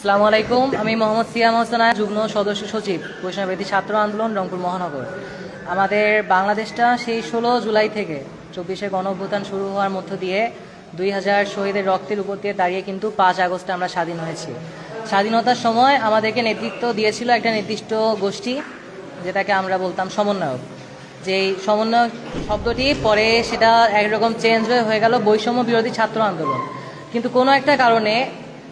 আসসালামু আলাইকুম। আমি মোহাম্মদ সিয়াম হোসেন, যুগ্ম সদস্য সচিব বৈষ্ণবী ছাত্র আন্দোলন, রংপুর মহানগর। আমাদের বাংলাদেশটা সেই ষোলো জুলাই থেকে চব্বিশে গণঅভ্যুত্থান শুরু হওয়ার মধ্য দিয়ে দুই হাজার শহীদের রক্তের উপর দিয়ে দাঁড়িয়ে কিন্তু পাঁচ আগস্টে আমরা স্বাধীন হয়েছি। স্বাধীনতার সময় আমাদেরকে নেতৃত্ব দিয়েছিল একটা নির্দিষ্ট গোষ্ঠী, যেটাকে আমরা বলতাম সমন্বয়ক। যেই সমন্বয়ক শব্দটি পরে সেটা একরকম চেঞ্জ হয়ে হয়ে গেল বৈষম্য বিরোধী ছাত্র আন্দোলন। কিন্তু কোনো একটা কারণে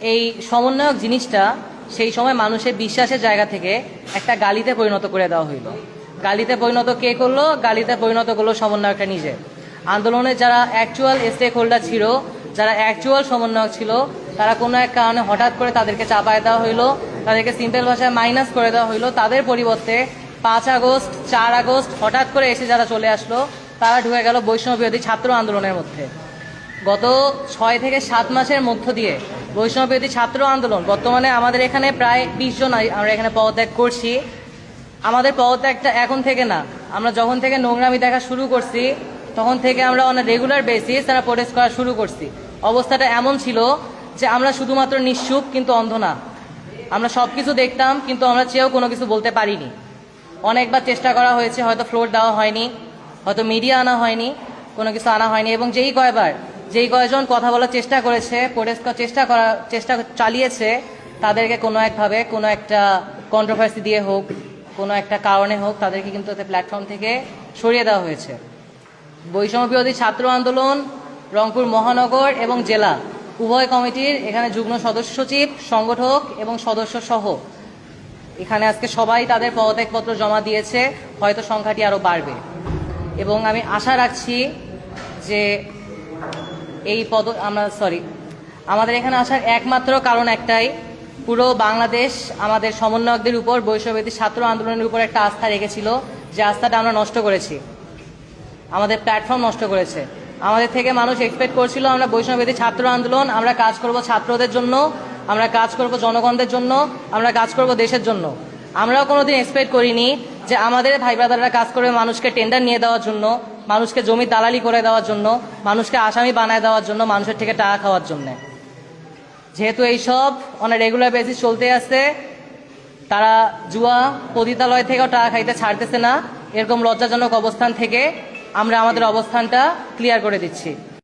এই সমন্বয়ক জিনিসটা সেই সময় মানুষের বিশ্বাসের জায়গা থেকে একটা গালিতে পরিণত করে দেওয়া হইল। গালিতে পরিণত কে করল? গালিতে পরিণত করল সমন্বয়কটা নিজে। আন্দোলনের যারা অ্যাকচুয়াল স্টেক হোল্ডার ছিল, যারা অ্যাকচুয়াল সমন্বয়ক ছিল, তারা কোনো এক কারণে হঠাৎ করে তাদেরকে চাপায় দেওয়া হইল, তাদেরকে সিম্পল ভাষায় মাইনাস করে দেওয়া হইল। তাদের পরিবর্তে পাঁচ আগস্ট, চার আগস্ট হঠাৎ করে এসে যারা চলে আসলো, তারা ঢুকে গেল বৈষ্ণব বিরোধী ছাত্র আন্দোলনের মধ্যে। গত ছয় থেকে সাত মাসের মধ্য দিয়ে বৈষ্ণব বিরোধী ছাত্র আন্দোলন বর্তমানে আমাদের এখানে প্রায় বিশ জন আমরা এখানে পদত্যাগ করছি। আমাদের পদত্যাগটা এখন থেকে না। আমরা যখন থেকে নোংরামি দেখা শুরু করছি, তখন থেকে আমরা অন রেগুলার বেসিস তারা প্রোটেস্ট করা শুরু করছি। অবস্থাটা এমন ছিল যে আমরা শুধুমাত্র নিঃসুপ কিন্তু অন্ধ না। আমরা সব কিছু দেখতাম, কিন্তু আমরা চেয়েও কোনো কিছু বলতে পারিনি। অনেকবার চেষ্টা করা হয়েছে, হয়তো ফ্লোর দেওয়া হয়নি, হয়তো মিডিয়া আনা হয়নি, কোনো কিছু আনা হয়নি এবং যেই কয়বার যেই কয়জন কথা বলার চেষ্টা করেছে প্রোটেস্ট করার চেষ্টা করার চেষ্টা চালিয়েছে, তাদেরকে কোনো একভাবে কোনো একটা কন্ট্রোভার্সি দিয়ে হোক, কোনো একটা কারণে হোক, তাদেরকে কিন্তু প্ল্যাটফর্ম থেকে সরিয়ে দেওয়া হয়েছে। বৈষম্য বিরোধী ছাত্র আন্দোলন, রংপুর মহানগর এবং জেলা উভয় কমিটির এখানে যুগ্ম সদস্য সচিব, সংগঠক এবং সদস্য সহ। এখানে আজকে সবাই তাদের পদত্যাগপত্র জমা দিয়েছে, হয়তো সংখ্যাটি আরও বাড়বে। এবং আমি আশা রাখছি যে এই পদ, আমরা সরি আমাদের এখানে আসার একমাত্র কারণ একটাই। পুরো বাংলাদেশ আমাদের সমন্বয়কদের উপর বৈষম্যবিধি ছাত্র আন্দোলনের উপর একটা আস্থা রেখেছিল। যে আস্থাটা আমরা নষ্ট করেছি। আমাদের প্ল্যাটফর্ম নষ্ট করেছে। আমাদের থেকে মানুষ এক্সপেক্ট করছিল, আমরা বৈষ্ণববেদী ছাত্র আন্দোলন, আমরা কাজ করব ছাত্রদের জন্য, আমরা কাজ করব জনগণদের জন্য, আমরা কাজ করব দেশের জন্য। আমরাও কোনোদিন এক্সপেক্ট করিনি যে আমাদের ভাই ব্রাদাররা কাজ করবে মানুষকে টেন্ডার নিয়ে দেওয়ার জন্য। মানুষকে জমি দালালি করে দেওয়ার জন্য, মানুষকে আসামি বানায় দেওয়ার জন্য, মানুষের থেকে টাকা খাওয়ার জন্যে। যেহেতু এইসব অনেক রেগুলার বেসিস চলতে আছে, তারা জুয়া পতিতালয় থেকেও টাকা খাইতে ছাড়তেছে না। এরকম লজ্জাজনক অবস্থান থেকে আমরা আমাদের অবস্থানটা ক্লিয়ার করে দিচ্ছি।